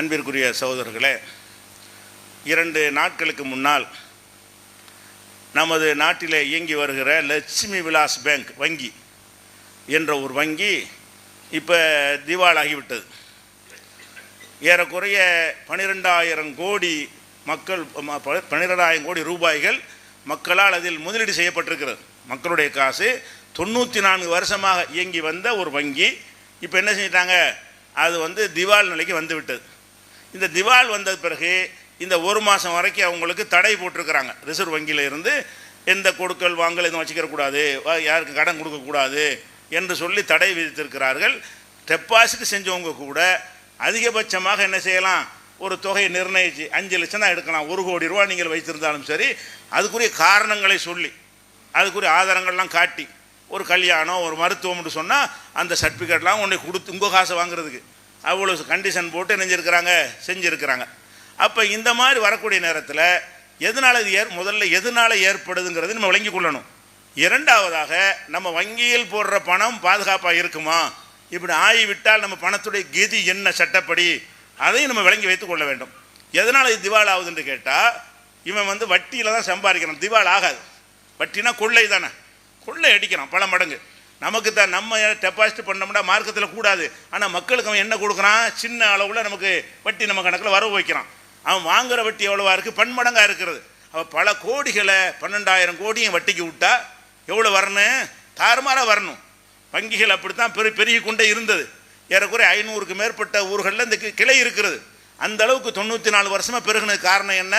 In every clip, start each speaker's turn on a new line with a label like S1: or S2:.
S1: அன்பிற்குரிய சகோதரர்களே இரண்டு நாட்களுக்கு முன்னால் நமது நாட்டிலே இயங்கி வருகிற லட்சுமி விலாஸ் பேங்க் வங்கி என்ற ஒரு வங்கி இப்போ திவாலாகிவிட்டது. ஏறக்குறைய பன்னிரெண்டாயிரம் கோடி மக்கள் பன்னிரெண்டாயிரம் கோடி ரூபாய்கள் மக்களால் அதில் முதலீடு செய்யப்பட்டிருக்கிறது. மக்களுடைய காசு தொண்ணூற்றி நான்கு வருஷமாக இயங்கி வந்த ஒரு வங்கி. இப்போ என்ன செஞ்சிட்டாங்க? அது வந்து திவால் நிலைக்கு வந்துவிட்டது. இந்த திவால் வந்த பிறகு இந்த ஒரு மாதம் வரைக்கும் அவங்களுக்கு தடை போட்டிருக்கிறாங்க. ரிசர்வ் வங்கியில் இருந்து எந்த கொடுக்கல் வாங்கல் எதுவும் வச்சுக்கிறக்கூடாது யாருக்கு கடன் கொடுக்கக்கூடாது என்று சொல்லி தடை விதித்திருக்கிறார்கள். டெபாசிட் செஞ்சவங்க கூட அதிகபட்சமாக என்ன செய்யலாம்? ஒரு தொகையை நிர்ணயிச்சு அஞ்சு லட்சம் தான் எடுக்கலாம். ஒரு கோடி ரூபா நீங்கள் வைத்திருந்தாலும் சரி அதுக்குரிய காரணங்களை சொல்லி அதுக்குரிய ஆதாரங்கள்லாம் காட்டி ஒரு கல்யாணம் ஒரு மருத்துவம்னு சொன்னால் அந்த சர்டிஃபிகேட்லாம் உன்னை கொடுத்து உங்கள் காசை வாங்குறதுக்கு. அவ்வளோ கண்டிஷன் போட்டு நெஞ்சிருக்கிறாங்க செஞ்சுருக்கிறாங்க. அப்போ இந்த மாதிரி வரக்கூடிய நேரத்தில் எதனால் இது ஏற் முதல்ல எதனால் ஏற்படுதுங்கிறது நம்ம விளங்கி கொள்ளணும். இரண்டாவதாக நம்ம வங்கியில் போடுற பணம் பாதுகாப்பாக இருக்குமா? இப்படி ஆகிவிட்டால் நம்ம பணத்துடைய கதி என்ன சட்டப்படி? அதையும் நம்ம விளங்கி வைத்துக் கொள்ள வேண்டும். எதனால் இது திவால் ஆகுதுன்னு கேட்டால் இவன் வந்து வட்டியில் தான் சம்பாதிக்கிறான். திவால் ஆகாது. வட்டினா கொள்ளை தானே. கொள்ளை அடிக்கிறான் பல மடங்கு. நமக்கு தான் நம்ம டெபாசிட் பண்ணோம்னா மார்க்கத்தில் கூடாது. ஆனால் மக்களுக்கு அவன் என்ன கொடுக்குறான்? சின்ன அளவில் நமக்கு வட்டி நம்ம கணக்கில் வரவு வைக்கிறான். அவன் வாங்குகிற வட்டி எவ்வளவா இருக்குது பன்மடங்காக இருக்கிறது அவன் பல கோடிகளை பன்னெண்டாயிரம் கோடியும் வட்டிக்கு விட்டா எவ்வளோ வரணும்? தாறுமாறாக வரணும். வங்கிகள் அப்படித்தான் பெரு பெருகி கொண்டே இருந்தது. ஏறக்குறைய ஐநூறுக்கு மேற்பட்ட ஊர்களில் இந்த கிளை இருக்கிறது அந்த அளவுக்கு தொண்ணூற்றி நாலு வருஷமாக பெருகினது காரணம் என்ன?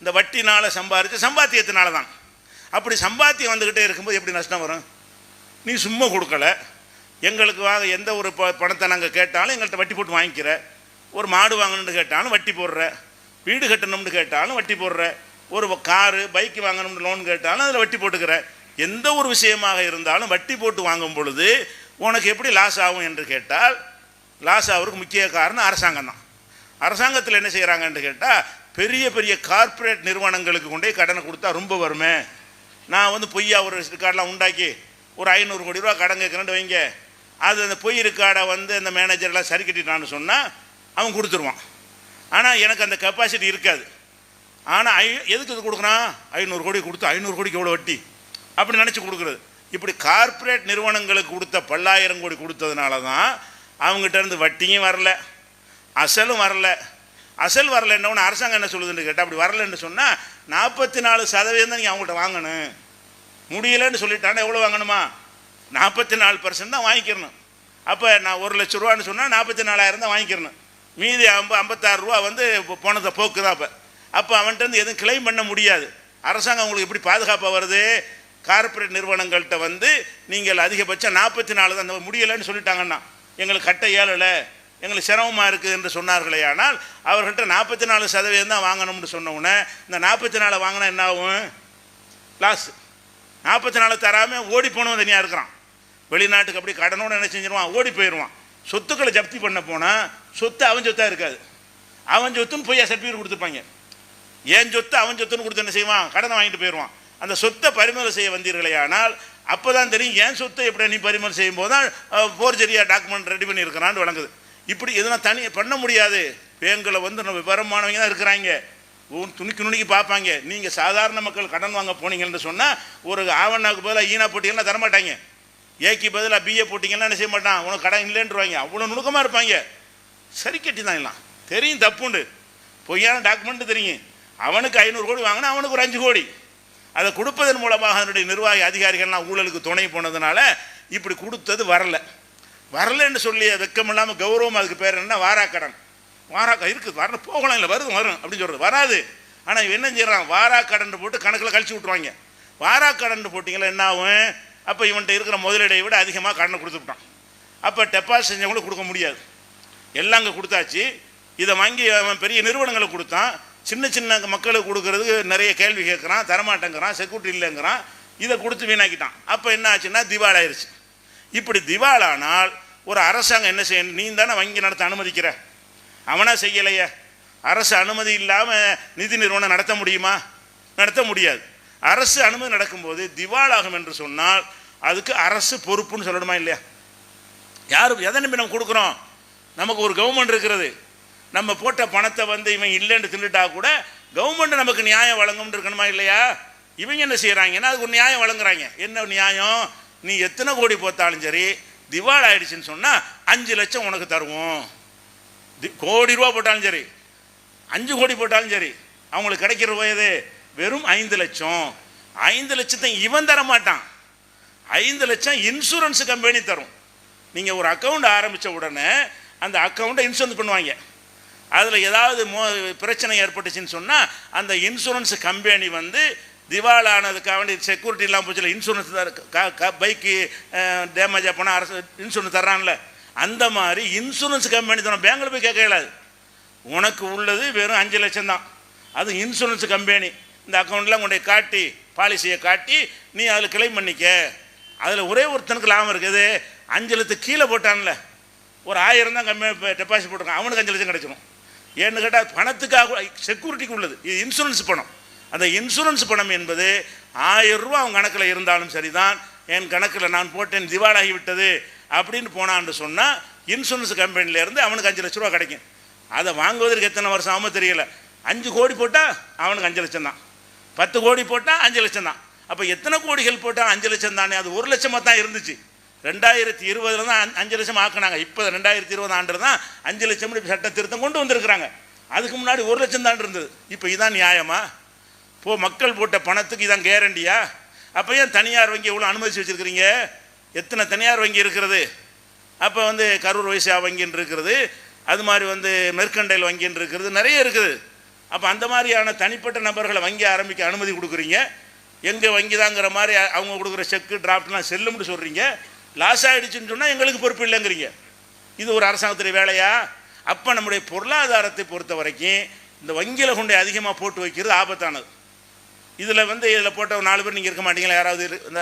S1: இந்த வட்டினால் சம்பாரித்து சம்பாத்தியத்தினால தான் அப்படி சம்பாத்தியம் வந்துக்கிட்டே இருக்கும்போது எப்படி நஷ்டம் வரும்? நீ சும்மா கொடுக்கல. எங்களுக்கு வாங்க எந்த ஒரு ப பணத்தை நாங்கள் கேட்டாலும் எங்கள்கிட்ட வட்டி போட்டு வாங்கிக்கிற. ஒரு மாடு வாங்கணும்னு கேட்டாலும் வட்டி போடுற. வீடு கட்டணும்னு கேட்டாலும் வட்டி போடுற. ஒரு காரு பைக் வாங்கணும்னு லோன் கேட்டாலும் அதில் வட்டி போட்டுக்கிற. எந்த ஒரு விஷயமாக இருந்தாலும் வட்டி போட்டு வாங்கும் பொழுது உனக்கு எப்படி லாஸ் ஆகும் என்று கேட்டால் லாஸ் ஆகிறதுக்கு முக்கிய காரணம் அரசாங்கம் தான். அரசாங்கத்தில் என்ன செய்கிறாங்கன்னு கேட்டால் பெரிய பெரிய கார்ப்பரேட் நிறுவனங்களுக்கு கொண்டே கடனை கொடுத்தா ரொம்ப வருமே. நான் வந்து பொய்யா ஒரு ரெக்கார்டெலாம் உண்டாக்கி ஒரு ஐநூறு கோடி ரூபா கடன் கேட்குறேன்னு வைங்க. அது அந்த பொய் ரெக்கார்டை வந்து அந்த மேனேஜர்லாம் சரி கட்டிட்டான்னு சொன்னால் அவன் கொடுத்துருவான். ஆனால் எனக்கு அந்த கெப்பாசிட்டி இருக்காது. ஆனால் ஐ எதுக்கு இது கொடுக்குறான்? ஐநூறு கோடி கொடுத்து ஐநூறு கோடிக்கு எவ்வளோ வட்டி? அப்படி நினச்சி கொடுக்குறது. இப்படி கார்ப்பரேட் நிறுவனங்களுக்கு கொடுத்த பல்லாயிரம் கோடி கொடுத்ததுனால தான் அவங்ககிட்ட இருந்து வட்டியும் வரல. அசலும் வரல. அசல் வரல என்ன ஒன்று அரசாங்கம் என்ன சொல்லுதுன்னு கேட்டால் அப்படி வரலன்னு சொன்னால் நாற்பத்தி நாலு சதவீதம் தான் நீங்கள் அவங்கள்ட்ட வாங்கணும். முடியலன்னு சொல்லிட்டானா எவ்வளோ வாங்கணுமா? நாற்பத்தி நாலு பர்சன்ட் தான் வாங்கிக்கிறணும் அப்போ நான் ஒரு லட்ச ரூபான்னு சொன்னால் நாற்பத்தி நாலாயிரம் தான் வாங்கிக்கிறணும் மீதி ஐம்ப ஐம்பத்தாறு ரூபா வந்து இப்போ போனதை போக்கு தான் அப்போ? அப்போ அவன்கிட்ட எதுவும் கிளைம் பண்ண முடியாது. அரசாங்கம் உங்களுக்கு எப்படி பாதுகாப்பாக வருது? கார்ப்பரேட் நிறுவனங்கள்கிட்ட வந்து நீங்கள் அதிகபட்சம் நாற்பத்தி நாலு தான் அந்த முடியலைன்னு சொல்லிட்டாங்கன்னா எங்களுக்கு கட்ட இயலலை எங்களுக்கு சிரமமாக இருக்குது என்று சொன்னார்களே ஆனால் அவர்கள்ட்ட நாற்பத்தி நாலு சதவீதம் தான் வாங்கணும்னு சொன்ன உடனே இந்த நாற்பத்தி நாலு வாங்கினா என்ன ஆகும்? லாஸ் நாற்பத்தி நாலு தராமல் ஓடி போனவன் தனியாக இருக்கிறான். வெளிநாட்டுக்கு அப்படி கடனோட என்ன செஞ்சிருவான்? ஓடி போயிடுவான் சொத்துக்களை ஜப்தி பண்ண போனால் சொத்து அவன் சொத்தாக இருக்காது. அவன் சொத்துன்னு பொய்யா சர்டிஃபிகேட் கொடுத்துருப்பாங்க. என் சொத்து அவன் சொத்துன்னு கொடுத்து என்ன செய்வான்? கடனை வாங்கிட்டு போயிடுவான் அந்த சொத்தை பறிமுதல் செய்ய வந்தீர்களே ஆனால் அப்போ தான் தெரியும் ஏன் சொத்தை எப்படி நீ பறிமுதல் செய்யும் போது தான் போர்ஜரியா டாக்குமெண்ட் ரெடி பண்ணியிருக்கிறான்னு வழங்குது இப்படி எதுனா தனி பண்ண முடியாது. பேங்கில் வந்து நம்ம விவரமானவங்க தான் இருக்கிறாங்க. உன் துணிக்கு நுணுக்கி பார்ப்பாங்க. நீங்கள் சாதாரண மக்கள் கடன் வாங்க போனீங்கன்னு சொன்னால் ஒரு ஆவண்ணாவுக்கு பதிலாக ஈனா போட்டிங்கன்னா தரமாட்டாங்க. ஏக்கு பதிலாக பிஏ போட்டிங்கன்னா என்ன செய்ய மாட்டான்? உனக்கு கடன் இல்லைன்றவாங்க. அவ்வளோ நுணுக்கமாக இருப்பாங்க. சரி கட்டி தான் எல்லாம். தெரியும் தப்புண்டு. பொய்யான டாக்குமெண்ட் தெரியும். அவனுக்கு ஐநூறு கோடி வாங்கினா அவனுக்கு ஒரு அஞ்சு கோடி. அதை கொடுப்பதன் மூலமாக அதனுடைய நிர்வாகி அதிகாரிகள்லாம் ஊழலுக்கு துணை போனதுனால இப்படி கொடுத்தது வரலை. வரலன்னு சொல்லி வெக்கம் இல்லாமல் கௌரவம் அதுக்கு பேர் என்ன? வாராக்கடன். வாராக்கா இருக்குது வர போகலாம் இல்லை வருது வரும் அப்படின்னு சொல்கிறது வராது. ஆனால் இவன் என்ன செய்கிறான் கடன் போட்டு கணக்கில் கழிச்சு விட்ருவாங்க வாராக்கடன் போட்டிங்களா என்ன ஆகும்? அப்போ இவன்கிட்ட இருக்கிற முதலீடை விட அதிகமாக கடனை கொடுத்துட்டான் அப்போ டெபாசிட் செஞ்சவங்களுக்கு கொடுக்க முடியாது. எல்லாம் அங்கே கொடுத்தாச்சு. இதை வாங்கி அவன் பெரிய நிறுவனங்களுக்கு கொடுத்தான். சின்ன சின்ன மக்களுக்கு கொடுக்கறதுக்கு நிறைய கேள்வி கேட்குறான் தரமாட்டேங்கிறான் செக்யூரிட்டி இல்லைங்கிறான். இதை கொடுத்து வீணாக்கிட்டான். அப்போ என்ன ஆச்சுன்னா திவால் ஆயிடுச்சு இப்படி திவாலானால் ஒரு அரசாங்கம் என்ன செய்யணும் நீ தானே வங்கி நடத்த அனுமதிக்கிற? அவனா செய்யலையே? அரசு அனுமதி இல்லாமல் நிதி நிறுவனம் நடத்த முடியுமா? நடத்த முடியாது. அரசு அனுமதி நடக்கும்போது திவாலாகும் என்று சொன்னால் அதுக்கு அரசு பொறுப்புன்னு சொல்லணுமா இல்லையா? யார் எதை நம்பி நம்ம கொடுக்குறோம்? நமக்கு ஒரு கவர்மெண்ட் இருக்கிறது. நம்ம போட்ட பணத்தை வந்து இவன் இல்லைன்னு தின்னுட்டா கூட கவர்மெண்ட் நமக்கு நியாயம் வழங்கும்னு இருக்கணுமா இல்லையா? இவங்க என்ன செய்கிறாங்கன்னா அதுக்கு ஒரு நியாயம் வழங்குறாங்க? என்ன நியாயம்? நீ எத்தனை கோடி போத்தாலும் சரி திவால் ஆயிடுச்சுன்னு சொன்னால் அஞ்சு லட்சம் உனக்கு தருவோம். கோடி ரூபா போட்டாலும் சரி அஞ்சு கோடி போட்டாலும் சரி அவங்களுக்கு கிடைக்கிற வயது வெறும் ஐந்து லட்சம். ஐந்து லட்சத்தை இவன் தர மாட்டான். ஐந்து லட்சம் இன்சூரன்ஸ் கம்பெனி தரும். நீங்கள் ஒரு அக்கௌண்ட் ஆரம்பித்த உடனே அந்த அக்கௌண்ட்டை இன்சூரன்ஸ் பண்ணுவாங்க. அதில் ஏதாவது மோ பிரச்சனை ஏற்பட்டுச்சுன்னு சொன்னால் அந்த இன்சூரன்ஸ் கம்பெனி வந்து திவாலானதுக்காக வேண்டி செக்யூரிட்டி இல்லாமல் போச்சு இன்சூரன்ஸ் பைக்கு டேமேஜ் போனால் அரசு இன்சூரன்ஸ் தர்றான்ல. அந்த மாதிரி இன்சூரன்ஸ் கம்பெனி தான். பேங்கில் போய் கேட்க இயலாது உனக்கு உள்ளது வெறும் அஞ்சு லட்சம் தான். அது இன்சூரன்ஸ் கம்பெனி இந்த அக்கௌண்ட்லாம் கொண்டு காட்டி பாலிசியை காட்டி நீ அதில் கிளைம் பண்ணிக்க. அதில் ஒரே ஒருத்தனுக்கு லாபம் இருக்குது. அஞ்சு லட்சத்து கீழே போட்டான்ல. ஒரு ஆயிரம் தான் கம்மி டெபாசிட் போட்டிருக்கான். அவனுக்கு அஞ்சு லட்சம் கிடைச்சிடும் ஏன்னு கேட்டால் பணத்துக்காக செக்யூரிட்டிக்கு உள்ளது. இது இன்சூரன்ஸ் பணம். அந்த இன்சூரன்ஸ் பணம் என்பது ஆயிரம் ரூபா அவன் கணக்கில் இருந்தாலும் சரிதான். என் கணக்கில் நான் போட்டேன் திவாலாகி விட்டது அப்படின்னு போனான்னு சொன்னால் இன்சூரன்ஸ் கம்பெனிலேருந்து அவனுக்கு அஞ்சு லட்ச ரூபா கிடைக்கும். அதை வாங்குவதற்கு எத்தனை வருஷம் ஆகும் தெரியல. அஞ்சு கோடி போட்டால் அவனுக்கு அஞ்சு லட்சம் தான். பத்து கோடி போட்டால் அஞ்சு லட்சம் தான். அப்போ எத்தனை கோடிகள் போட்டால் அஞ்சு லட்சம் தானே? அது ஒரு லட்சமாக தான் இருந்துச்சு. ரெண்டாயிரத்தி இருபதுல தான் அஞ்சு- லட்சம் ஆக்குனாங்க. இப்போ ரெண்டாயிரத்தி இருபது ஆண்டு தான் அஞ்சு லட்சம் சட்ட திருத்தம் கொண்டு வந்திருக்கிறாங்க. அதுக்கு முன்னாடி ஒரு லட்சம் தான் இருந்தது. இப்போ இதான் நியாயமா? போ மக்கள் போட்ட பணத்துக்கு இதான் கேரண்டியா அப்போ ஏன் தனியார் வங்கி எவ்வளோ அனுமதிச்சு வச்சுருக்கிறீங்க? எத்தனை தனியார் வங்கி இருக்கிறது? அப்போ வந்து கரூர் வைசியா வங்கின்னு இருக்கிறது அது மாதிரி வந்து மெர்கண்டைல் வங்கின்னு இருக்கிறது நிறைய இருக்குது. அப்போ அந்த மாதிரியான தனிப்பட்ட நபர்களை வங்கி ஆரம்பிக்க அனுமதி கொடுக்குறீங்க. எங்கே வங்கி தாங்கிற மாதிரி அவங்க கொடுக்குற செக்கு டிராஃப்ட்லாம் செல்லும்னு சொல்கிறீங்க லாஸ் ஆகிடுச்சுன்னு சொன்னால் எங்களுக்கு பொறுப்பு இல்லைங்கிறீங்க. இது ஒரு அரசாங்கத்துடைய வேலையா? அப்போ நம்முடைய பொருளாதாரத்தை பொறுத்த வரைக்கும் இந்த வங்கியில் கொண்டு அதிகமாக போட்டு வைக்கிறது ஆபத்தானது. இதில் வந்து இதில் போட்ட ஒரு நாலு பேர் நீங்கள் இருக்க மாட்டீங்களா? யாராவது இந்த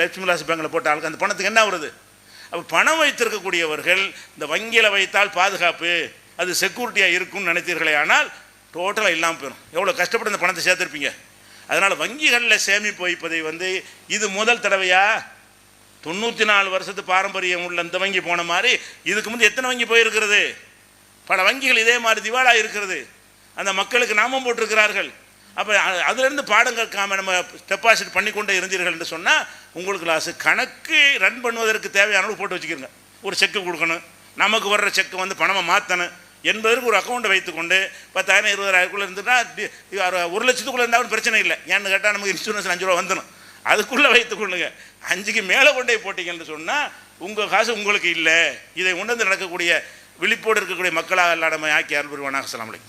S1: லட்சுமி ராசி பேங்கில் போட்ட ஆளுக்கு அந்த பணத்துக்கு என்ன வருது அப்போ பணம் வைத்திருக்கக்கூடியவர்கள் இந்த வங்கியில் வைத்தால் பாதுகாப்பு அது செக்யூரிட்டியாக இருக்கும்னு நினைத்தீர்களே ஆனால் டோட்டலாக இல்லாமல் போயிடும் எவ்வளோ கஷ்டப்பட்டு அந்த பணத்தை சேர்த்துருப்பீங்க? அதனால் வங்கிகளில் சேமிப்பு வைப்பதை வந்து இது முதல் தடவையா? தொண்ணூற்றி நாலு வருஷத்து பாரம்பரியம் உள்ள இந்த வங்கி போன மாதிரி இதுக்கு முந்தைய எத்தனை வங்கி போயிருக்கிறது? பல வங்கிகள் இதே மாதிரி திவாலா இருக்கிறது. அந்த மக்களுக்கு நாமம் போட்டிருக்கிறார்கள். அப்போ அதுலேருந்து பாடம் கற்காம நம்ம டெபாசிட் பண்ணிக்கொண்டே இருந்தீர்கள் என்று சொன்னால் உங்களுக்கு லாஸு கணக்கு ரன் பண்ணுவதற்கு தேவையான அளவு போட்டு வச்சுக்கிறங்க ஒரு செக்கு கொடுக்கணும். நமக்கு வர்ற செக்கு வந்து பணமாக மாற்றணும் என்பதற்கு ஒரு அக்கௌண்ட்டை வைத்துக்கொண்டு பத்தாயிரம் இருபதாயிரக்குள்ளே இருந்துன்னா ஒரு- ஒரு லட்சத்துக்குள்ளே இருந்தாலும் பிரச்சனை இல்லை. ஏன்னு கேட்டால் நமக்கு இன்சூரன்ஸ் அஞ்சு ரூபா வந்துடும் அதுக்குள்ளே வைத்துக்கொள்ளுங்க அஞ்சுக்கு மேலே கொண்டே போட்டிங்கன்னு சொன்னால் உங்கள் காசு உங்களுக்கு இல்லை. இதை உணர்ந்து நடக்கக்கூடிய விழிப்போடு இருக்கக்கூடிய மக்களாக எல்லாம் நம்ம ஆக்கி அருள் புரிவானாக. அஸ்ஸலாமு